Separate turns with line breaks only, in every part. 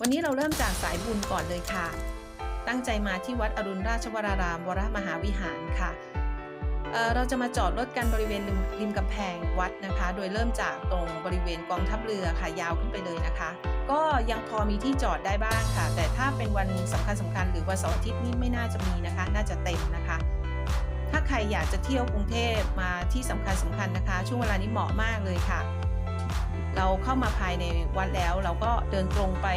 วันนี้เราเริ่มจากสายบุญก่อนเลยค่ะ ตั้งใจมาที่วัดอรุณราชวราราม วรมหาวิหารค่ะเเราจะมาจอดรถกันบริเวณริมรมกำแพงวัดนะคะ โดยเริ่มจากตรงบริเวณกองทัพเรือค่ะยาวขึ้นไปเลยนะคะ ก็ยังพอมีที่จอดได้บ้างค่ะ แต่ถ้าเป็นวันสำคัญสำคัญหรือวันเสาร์อาทิตย์นี่ไม่น่าจะมีนะคะ น่าจะเต็มนะคะ ถ้าใครอยากจะเที่ยวกรุงเทพมาที่สำคัญสำคัญนะคะ ช่วงเวลานี้เหมาะมากเลยค่ะ เราเข้ามาภายในวัดแล้ว เราก็เดินตรงไป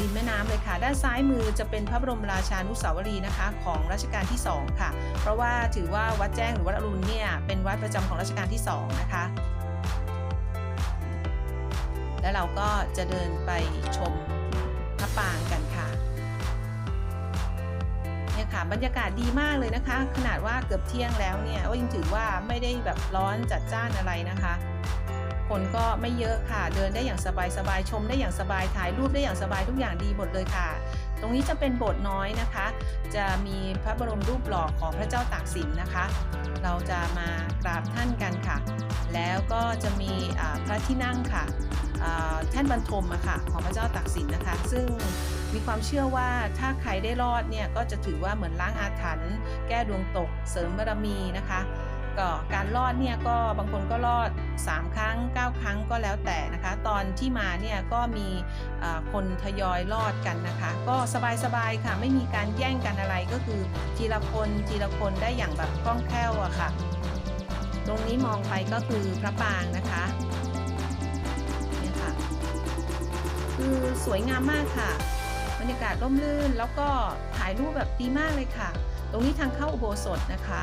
ริมแม่น้ำเลยค่ะ ด้านซ้ายมือจะเป็นพระบรมราชานุสาวรีย์นะคะ ของรัชกาลที่ 2 ค่ะ เพราะว่าถือว่าวัดแจ้งหรือวัดอรุณเนี่ยเป็นวัดประจำของรัชกาลที่ 2 นะคะ แล้วเราก็จะเดินไปชมพระปรางกันค่ะเนี่ยค่ะบรรยากาศดีมากเลยนะคะ ขนาดว่าเกือบเที่ยงแล้วเนี่ยก็ยังถือว่าไม่ได้แบบร้อนจัดจ้านอะไรนะคะ คนก็ไม่เยอะค่ะ เดินได้อย่างสบายๆชมได้อย่างสบายถ่ายรูปได้อย่างสบายทุกอย่างดีหมดเลยค่ะ ตรงนี้จะเป็นโบสถ์น้อยนะคะ จะมีพระบรมรูปหล่อของพระเจ้าตากสินนะคะ เราจะมากราบท่านกันค่ะ แล้วก็จะมีพระที่นั่งค่ะอ่าแท่นบรรทมอะค่ะของพระเจ้าตากสินนะคะ ซึ่งมีความเชื่อว่าถ้าใครได้รอดเนี่ยก็จะถือว่าเหมือนล้างอาถรรพ์แก้ดวงตกเสริมบารมีนะคะ ก็การรอดเนี่ยก็บางคนก็รอด 3 ครั้ง 9 ครั้งก็แล้วแต่นะคะ ตอนที่มาเนี่ยก็มีคนทยอยรอดกันนะคะ ก็สบายๆค่ะไม่มีการแย่งกันอะไรก็คือทีละคนทีละคนได้อย่างแบบคล่องแคล่วอะค่ะ ตรงนี้มองไปก็คือพระปรางนะคะเนี่ยค่ะคือสวยงามมากค่ะบรรยากาศร่มรื่นแล้วก็ถ่ายรูปแบบดีมากเลยค่ะ ตรงนี้ทางเข้าอุโบสถนะคะ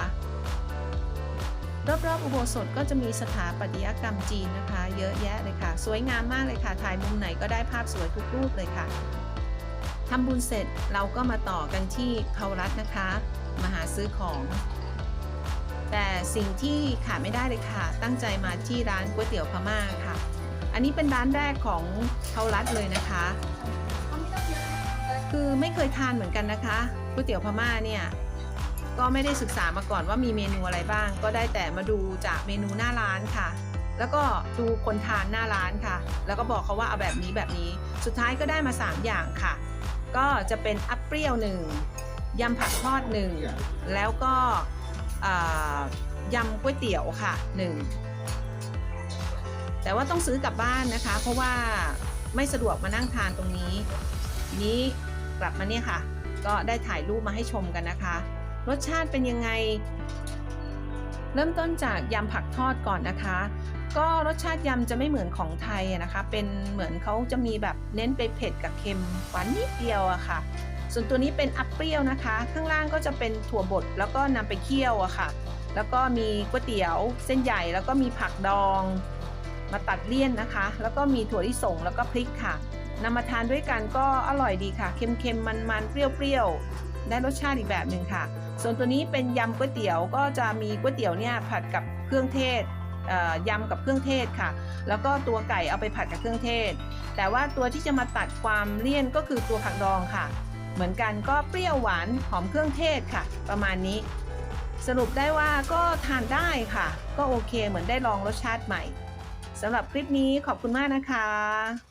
รอบๆอุโบสถก็จะมีสถาปัตยกรรมจีนนะคะ เยอะแยะเลยค่ะ สวยงามมากเลยค่ะ ถ่ายมุมไหนก็ได้ภาพสวยทุกรูปเลยค่ะทำบุญเสร็จเราก็มาต่อกันที่เขารัฐนะคะ มาหาซื้อของ แต่สิ่งที่ขาดไม่ได้เลยค่ะ ตั้งใจมาที่ร้านก๋วยเตี๋ยวพม่าค่ะ อันนี้เป็นร้านแรกของเขารัฐเลยนะคะ คือไม่เคยทานเหมือนกันนะคะก๋วยเตี๋ยวพม่าเนี่ย ก็ไม่ได้ศึกษามาก่อนว่ามีเมนูอะไรบ้าง ก็ได้แต่มาดูจากเมนูหน้าร้านค่ะ แล้วก็ดูคนทานหน้าร้านค่ะ แล้วก็บอกเขาว่าเอาแบบนี้แบบนี้ สุดท้ายก็ได้มา 3 อย่างค่ะ ก็จะเป็นอัปเปรี้ยวหนึ่งยำผักทอดหนึ่งแล้วก็ยำก๋วยเตี๋ยวค่ะหนึ่งแต่ว่าต้องซื้อกลับบ้านนะคะ เพราะว่าไม่สะดวกมานั่งทานตรงนี้ นี้กลับมาเนี่ยค่ะ ก็ได้ถ่ายรูปมาให้ชมกันนะคะ รสชาติเป็นยังไง เริ่มต้นจากยำผักทอดก่อนนะคะ ก็รสชาติยำจะไม่เหมือนของไทยนะคะ เป็นเหมือนเขาจะมีแบบเน้นไปเผ็ดกับเค็มหวานนิดเดียวอะค่ะ ส่วนตัวนี้เป็นอัปเปรี้ยวนะคะ ข้างล่างก็จะเป็นถั่วบดแล้วก็นำไปเคี่ยวอะค่ะ แล้วก็มีก๋วยเตี๋ยวเส้นใหญ่แล้วก็มีผักดอง มาตัดเลี่ยนนะคะ แล้วก็มีถั่วลิสงแล้วก็พริกค่ะนำมาทานด้วยกันก็อร่อยดีค่ะ เค็มๆ มันๆ เปรี้ยวๆ ได้รสชาติอีกแบบหนึ่งค่ะ ส่วนตัวนี้เป็นยำก๋วยเตี๋ยวก็จะมีก๋วยเตี๋ยวเนี่ยผัดกับเครื่องเทศยำกับเครื่องเทศค่ะ แล้วก็ตัวไก่เอาไปผัดกับเครื่องเทศ แต่ว่าตัวที่จะมาตัดความเลี่ยนก็คือตัวผักดองค่ะ เหมือนกันก็เปรี้ยวหวานหอมเครื่องเทศค่ะ ประมาณนี้ สรุปได้ว่าก็ทานได้ค่ะ ก็โอเคเหมือนได้ลองรสชาติใหม่สำหรับคลิปนี้ขอบคุณมากนะคะ